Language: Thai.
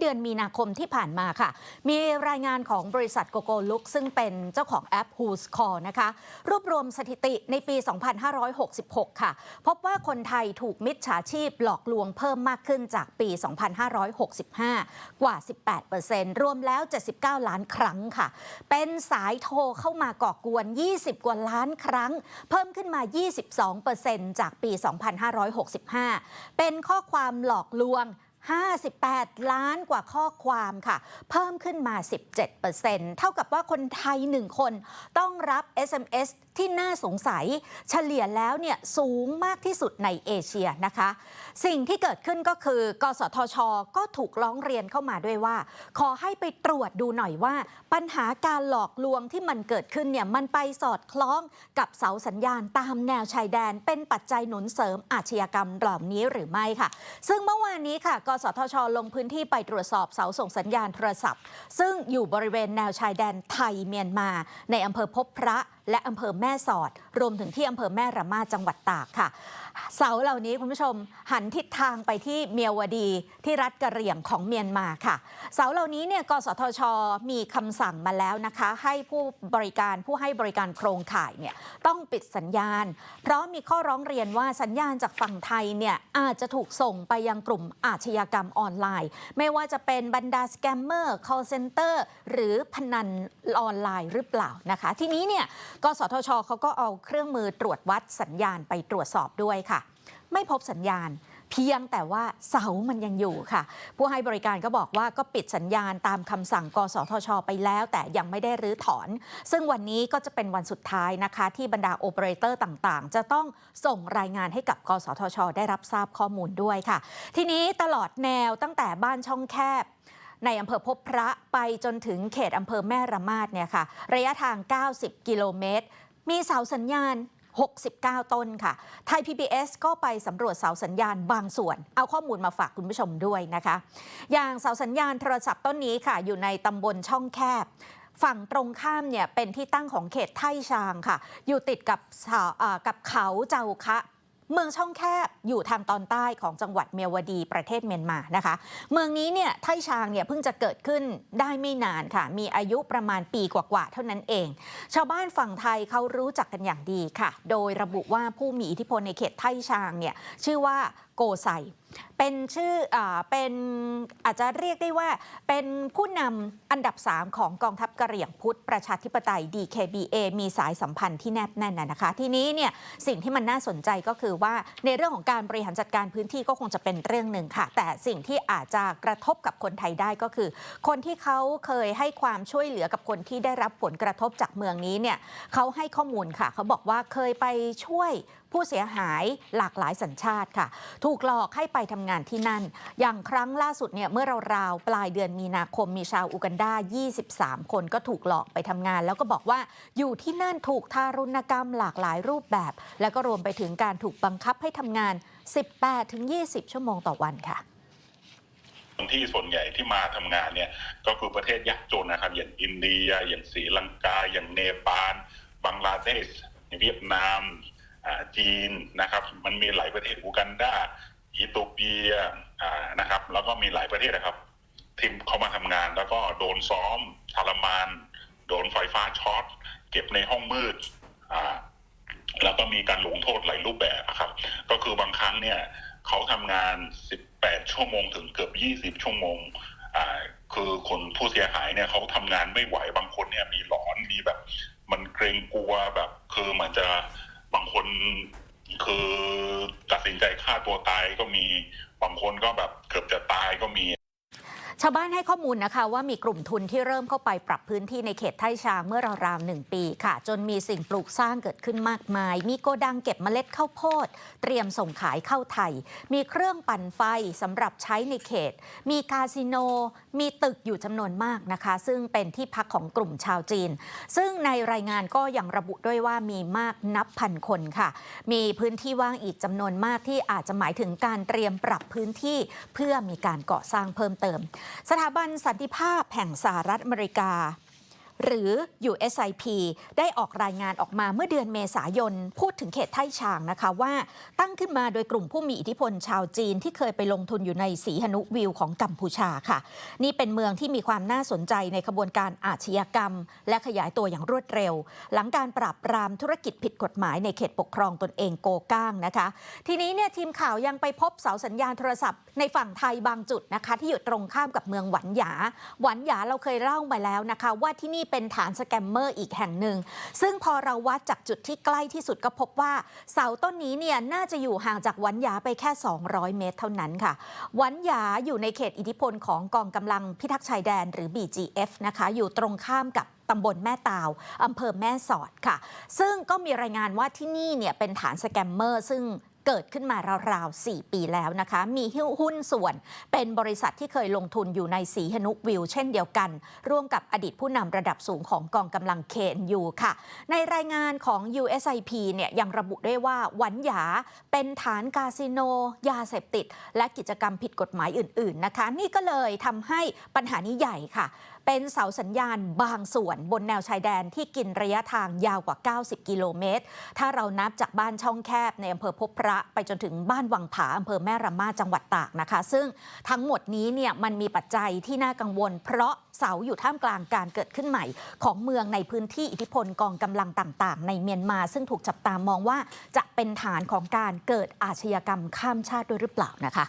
เดือนมีนาคมที่ผ่านมาค่ะ มีรายงานของบริษัทโกโกลุกซึ่งเป็นเจ้าของแอป Who's Call นะคะ รวบรวมสถิติในปี 2566 ค่ะ พบว่าคนไทยถูกมิจฉาชีพหลอกลวงเพิ่มมากขึ้นจากปี 2565 กว่า 18%รวมแล้ว 79 ล้านครั้งค่ะ เป็นสายโทรเข้ามาก่อกวน 20 กว่าล้านครั้ง เพิ่มขึ้นมา 22%จากปี 2565 เป็นข้อความหลอกลวง 58 ล้านกว่าข้อความค่ะ เพิ่มขึ้นมา 17%เท่ากับว่าคนไทย 1 คนต้องรับ SMS ที่น่าสงสัย เฉลี่ยแล้วเนี่ยสูงมากที่สุดในเอเชียนะคะ สิ่งที่เกิดขึ้นก็คือกสทช ก็ถูกร้องเรียนเข้ามาด้วยว่า ขอให้ไปตรวจดูหน่อยว่า ปัญหาการหลอกลวงที่มันเกิดขึ้นเนี่ยมันไปสอดคล้องกับเสาสัญญาณตามแนวชายแดน เป็นปัจจัยหนุนเสริมอาชญากรรมเหล่านี้หรือไม่ค่ะ ซึ่งเมื่อวานนี้ค่ะ กสทช ลงพื้นที่ไปตรวจสอบเสาส่งสัญญาณโทรศัพท์ ซึ่งอยู่บริเวณแนวชายแดนไทยเมียนมา ในอำเภอพบพระ และอำเภอแม่สอด รวมถึงที่อำเภอแม่ระมาจังหวัดตากค่ะ เสาเหล่านี้คุณผู้ชมหันทิศทางไปที่เมียวดีที่รัฐกะเหรี่ยงของเมียนมาค่ะ เสาเหล่านี้เนี่ยกสทช มีคำสั่งมาแล้วนะคะ ให้ผู้บริการผู้ให้บริการโครงข่ายเนี่ยต้องปิดสัญญาณ เพราะมีข้อร้องเรียนว่าสัญญาณจากฝั่งไทยเนี่ยอาจจะถูกส่งไปยังกลุ่มอาชญากรรมออนไลน์ ไม่ว่าจะเป็นบรรดาสแกมเมอร์ call center หรือพนันออนไลน์หรือเปล่านะคะ ทีนี้เนี่ยกสทชเขาก็เอาเครื่องมือตรวจวัดสัญญาณไปตรวจสอบด้วยค่ะ ไม่พบสัญญาณ เพียงแต่ว่าเสามันยังอยู่ค่ะ ผู้ให้บริการก็บอกว่าก็ปิดสัญญาณตามคำสั่ง กสทช ไปแล้ว แต่ยังไม่ได้รื้อถอน ซึ่งวันนี้ก็จะเป็นวันสุดท้ายนะคะ ที่บรรดาโอเปอเรเตอร์ต่างๆ จะต้องส่งรายงานให้กับ กสทช ได้รับทราบข้อมูลด้วยค่ะ ทีนี้ตลอดแนวตั้งแต่บ้านช่องแคบ ในอำเภอพบพระไปจนถึงเขตอำเภอแม่ระมาดเนี่ยค่ะ ระยะทาง 90 กิโลเมตร มีเสาสัญญาณ 69 ต้นค่ะ ไทย PBS ก็ไปสำรวจเสาสัญญาณบางส่วน เอาข้อมูลมาฝากคุณผู้ชมด้วยนะคะ อย่างเสาสัญญาณโทรศัพท์ต้นนี้ค่ะ อยู่ในตำบลช่องแคบฝั่งตรงข้ามเนี่ยเป็นที่ตั้งของเขตไท่ชางค่ะ อยู่ติดกับกับเขาเจ้าคะ เมืองช่องแคบอยู่ทางตอนใต้ของจังหวัดเมียวดีประเทศเมียนมานะคะ เมืองนี้เนี่ยไทชางเนี่ยเพิ่งจะเกิดขึ้นได้ไม่นานค่ะ มีอายุประมาณปีกว่าๆเท่านั้นเอง ชาวบ้านฝั่งไทยเขารู้จักกันอย่างดีค่ะ โดยระบุว่าผู้มีอิทธิพลในเขตไทชางเนี่ยชื่อว่าโกไซ เป็นชื่ออเป็นอาจจะเรียกได้ว่า เป็นผู้นำอันดับ 3 ของกองทัพกระเหรี่ยงพุทธประชาธิปไตย DKBA มีสายสัมพันธ์ที่แนบแน่นนะคะ ทีนี้เนี่ยสิ่งที่มันน่าสนใจก็คือว่าในเรื่องของการบริหารจัดการพื้นที่ก็คงจะเป็นเรื่องหนึ่งค่ะ แต่สิ่งที่อาจจะกระทบกับคนไทยได้ก็คือ คนที่เขาเคยให้ความช่วยเหลือกับคนที่ได้รับผลกระทบจากเมืองนี้เนี่ยเขาให้ข้อมูลค่ะ เขาบอกว่าเคยไปช่วย ผู้เสียหายหลากหลายสัญชาติค่ะ ถูกหลอกให้ไปทำงานที่นั่น อย่างครั้งล่าสุดเนี่ยเมื่อราวๆปลายเดือนมีนาคมมีชาวอูกันดา 23 คนก็ถูกหลอกไปทำงาน แล้วก็บอกว่าอยู่ที่นั่นถูกทารุณกรรมหลากหลายรูปแบบ แล้วก็รวมไปถึงการถูกบังคับให้ทำงาน 18-20 ชั่วโมงต่อวันค่ะที่ส่วนใหญ่ที่มาทำงานเนี่ยก็คือประเทศยากจนนะครับ อย่างอินเดีย อย่างศรีลังกา อย่างเนปาลบังลาเทศเวียดนาม จีนนะครับ มันมีหลายประเทศอูกันดาอิโตเปียนะครับ แล้วก็มีหลายประเทศนะครับ ทีมเขามาทำงาน แล้วก็โดนซ้อมทรมาน โดนไฟฟ้าช็อตเก็บในห้องมืดแล้วก็มีการลงโทษหลายรูปแบบอะครับ ก็คือบางครั้งเนี่ยเขาทำงาน 18 ชั่วโมงถึงเกือบ 20 ชั่วโมงคือคนผู้เสียหายเนี่ยเขาทำงานไม่ไหวบางคนเนี่ยมีหลอนมีแบบ มันเกรงกลัวแบบ คือเหมือนจะางคนคือตัดสินใจฆ่าตัวตายก็มีบางคนก็แบบเกือบจะตายก็มี ชาวบ้านให้ข้อมูลนะคะว่ามีกลุ่มทุนที่เริ่มเข้าไปปรับพื้นที่ในเขตไท่ชางเมื่อราวๆหนึ่งปีค่ะ จนมีสิ่งปลูกสร้างเกิดขึ้นมากมาย มีโกดังเก็บเมล็ดข้าวโพด เตรียมส่งขายเข้าไทย มีเครื่องปั่นไฟสำหรับใช้ในเขต มีคาสิโน มีตึกอยู่จำนวนมากนะคะ ซึ่งเป็นที่พักของกลุ่มชาวจีน ซึ่งในรายงานก็ยังระบุด้วยว่ามีมากนับพันคนค่ะ มีพื้นที่ว่างอีกจำนวนมากที่อาจจะหมายถึงการเตรียมปรับพื้นที่ เพื่อมีการก่อสร้างเพิ่มเติมสถาบันสันติภาพแห่งสหรัฐอเมริกา หรือ USIP ได้ออกรายงานออกมาเมื่อเดือนเมษายน พูดถึงเขตไท่ฉางนะคะว่าตั้งขึ้นมาโดยกลุ่มผู้มีอิทธิพลชาวจีนที่เคยไปลงทุนอยู่ในสีหนุวิวของกัมพูชาค่ะ นี่เป็นเมืองที่มีความน่าสนใจในขบวนการอาชญากรรม และขยายตัวอย่างรวดเร็ว หลังการปราบปรามธุรกิจผิดกฎหมายในเขตปกครองตนเองโกก้างนะคะ ทีนี้เนี่ยทีมข่าวยังไปพบเสาสัญญาณโทรศัพท์ในฝั่งไทยบางจุดนะคะ ที่อยู่ตรงข้ามกับเมืองหวันหยา หวันหยาเราเคยเล่ามาแล้วนะคะ ว่าที่นี่เป็นฐานสแกมเมอร์อีกแห่งหนึ่ง ซึ่งพอเราวัดจากจุดที่ใกล้ที่สุดก็พบว่า เสาต้นนี้เนี่ยน่าจะอยู่ห่างจากวันยาไปแค่ 200 เมตรเท่านั้นค่ะ วันยาอยู่ในเขตอิทธิพลของกองกำลังพิทักษ์ชายแดนหรือ BGF นะคะ อยู่ตรงข้ามกับตำบลแม่ตาว อำเภอแม่สอดค่ะ ซึ่งก็มีรายงานว่าที่นี่เนี่ยเป็นฐานสแกมเมอร์ ซึ่ง เกิดขึ้นมาราวๆ 4 ปีแล้วนะคะ มีหุ้นส่วนเป็นบริษัทที่เคยลงทุนอยู่ในสีหนุวิวเช่นเดียวกัน ร่วมกับอดีตผู้นำระดับสูงของกองกำลังเคนยูค่ะ ในรายงานของ USIP เนี่ยยังระบุด้วยว่าหวันหยาเป็นฐานคาสิโน ยาเสพติด และกิจกรรมผิดกฎหมายอื่น ๆนะคะ นี่ก็เลยทำให้ปัญหานี้ใหญ่ค่ะ เป็นเสาสัญญาณบางส่วนบนแนวชายแดนที่กินระยะทางยาวกว่า 90 กิโลเมตร ถ้าเรานับจากบ้านช่องแคบในอำเภอพบพระไปจนถึงบ้านวังผาอำเภอแม่ระมาจังหวัดตากนะคะ ซึ่งทั้งหมดนี้เนี่ยมันมีปัจจัยที่น่ากังวล เพราะเสาอยู่ท่ามกลางการเกิดขึ้นใหม่ ของเมืองในพื้นที่อิทธิพลกองกำลังต่างๆ ในเมียนมา ซึ่งถูกจับตามองว่าจะเป็นฐานของการเกิดอาชญากรรมข้ามชาติด้วยหรือเปล่านะคะ